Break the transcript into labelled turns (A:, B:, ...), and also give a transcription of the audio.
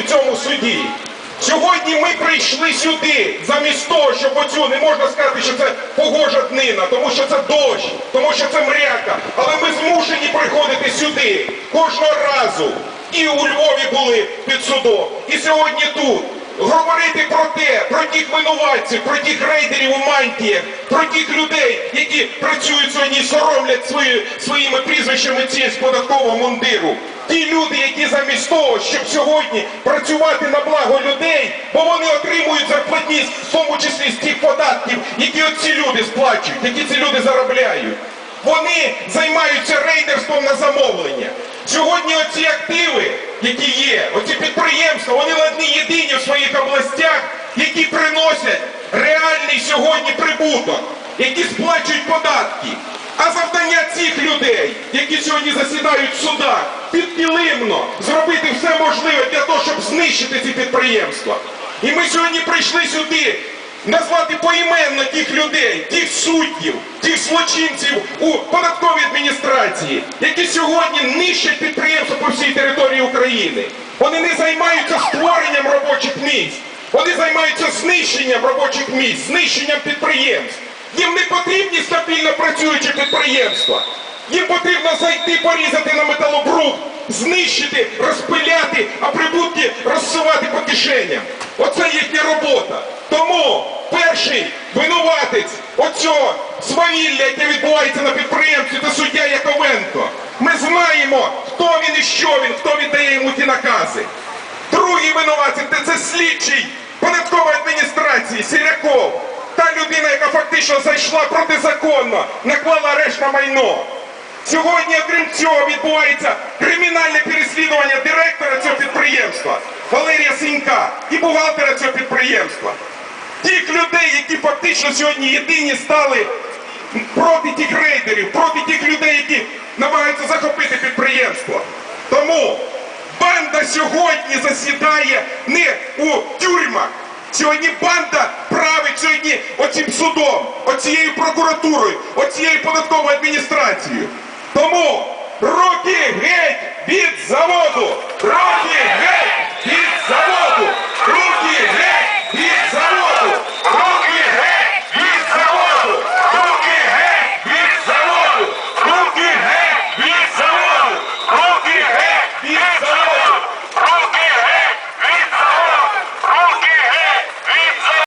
A: в цьому суді. Сьогодні ми прийшли сюди замість того, щоб оцю не можна сказати, що це погожа днина, тому що це дощ, тому що це мряка. Але ми змушені приходити сюди кожного разу. І у Львові були під судом, і сьогодні тут. Говорити про те, про тих винуватців, про тих рейдерів у мантіях, про тих людей, які працюють сьогодні і соромлять свої, своїми прізвищами ці з податкового мундиру. Ті люди, які замість того, щоб сьогодні працювати на благо людей, бо вони отримують зарплатні, в тому числі з тих податків, які оці люди сплачують, які ці люди заробляють. Вони займаються рейдерством на замовлення. Сьогодні оці активи, які є, оці підприємства, вони одні єдині в своїх областях, які приносять реальний сьогодні прибуток, які сплачують податки. А завдання цих людей, які сьогодні засідають в судах, підкилимно зробити все можливе для того, щоб знищити ці підприємства. І ми сьогодні прийшли сюди назвати поіменно тих людей, тих суддів, тих злочинців у податковій адміністрації, які сьогодні нищать підприємства по всій території України. Вони не займаються створенням робочих місць, вони займаються знищенням робочих місць, знищенням підприємств. Їм не потрібні стабільно працюючі підприємства. Їм потрібно зайти, порізати на металобрух, знищити, розпиляти, а прибутки розсувати по кишеням. Оце їхня робота. Тому перший винуватець оцього свавілля, яке відбувається на підприємстві, це суддя Яковенко. Ми знаємо, хто він і що він, хто віддає йому ті накази. Це, це слідчий податкової адміністрації Сіряков. Та людина, яка фактично зайшла протизаконно, наклала арешт на майно. Сьогодні, окрім цього, відбувається кримінальне переслідування директора цього підприємства Валерія Сінька і бухгалтера цього підприємства. Тих людей, які фактично сьогодні єдині стали проти тих рейдерів, проти тих людей, які намагаються захопити підприємство. Тому банда сьогодні засідає не у тюрмах. Сьогодні банда править сьогодні оцим судом, оцією прокуратурою, оцією податковою адміністрацією. Тому руки геть від